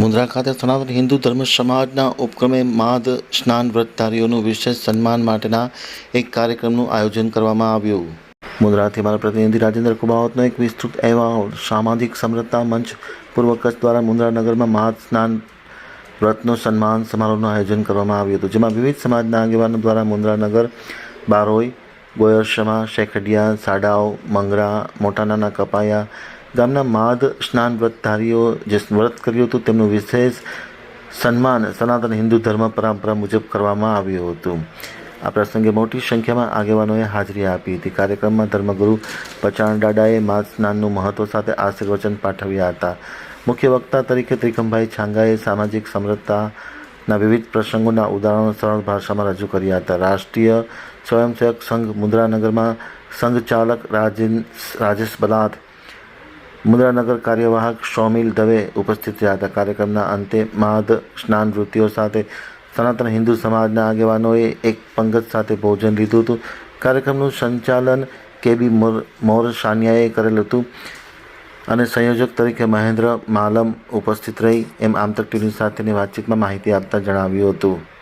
મુન્દ્રા ખાતે સનાતન હિન્દુ ધર્મ સમાજના ઉપક્રમે માધ સ્નાન વ્રતધારીઓનું વિશેષ સન્માન માટેના એક કાર્યક્રમનું આયોજન કરવામાં આવ્યું. મુન્દ્રાથી મારા પ્રતિનિધિ રાજેન્દ્ર કુબાવતનો એક વિસ્તૃત અહેવાલ, સામાજિક સમરતા મંચ પૂર્વ કચ્છ દ્વારા મુન્દ્રા નગરમાં માધ સ્નાન વ્રતનો સન્માન સમારોહનું આયોજન કરવામાં આવ્યું હતું, જેમાં વિવિધ સમાજના આગેવાનો દ્વારા મુન્દ્રા નગર, બારોઈ ગોયરશમા શેખડિયા, સાડાઓ, મંગરા, મોટા નાના કપાયા ગામના માધ સ્નાન વ્રતધારીઓ જે વ્રત કર્યું હતું, તેમનું વિશેષ સન્માન સનાતન હિન્દુ ધર્મ પરંપરા મુજબ કરવામાં આવ્યું હતું. આ પ્રસંગે મોટી સંખ્યામાં આગેવાનોએ હાજરી આપી હતી. કાર્યક્રમમાં ધર્મગુરુ પચાણ દાડાએ માધ સ્નાનનું મહત્વ સાથે આશીર્વચન પાઠવ્યા હતા. મુખ્ય વક્તા તરીકે ત્રિકમભાઈ છાંગાએ સામાજિક સમરસતાના વિવિધ પ્રસંગોના ઉદાહરણો સરળ ભાષામાં રજૂ કર્યા હતા. રાષ્ટ્રીય સ્વયંસેવક સંઘ મુદ્રાનગરમાં સંઘ ચાલક રાજેશ બલાદ મુદ્રાનગર કાર્યવાહક શોમિલ દવે ઉપસ્થિત રહ્યા હતા. કાર્યક્રમના અંતે માધ સ્નાન વૃત્તિઓ સાથે સનાતન હિન્દુ સમાજના આગેવાનોએ એક પંગત સાથે ભોજન લીધું હતું. કાર્યક્રમનું સંચાલન કેબી મોર મોર સાનિયાએ કરેલું હતું અને સંયોજક તરીકે મહેન્દ્ર માલમ ઉપસ્થિત રહી. એમ આમતક ટીવી સાથેની વાતચીતમાં માહિતી આપતા જણાવ્યું હતું.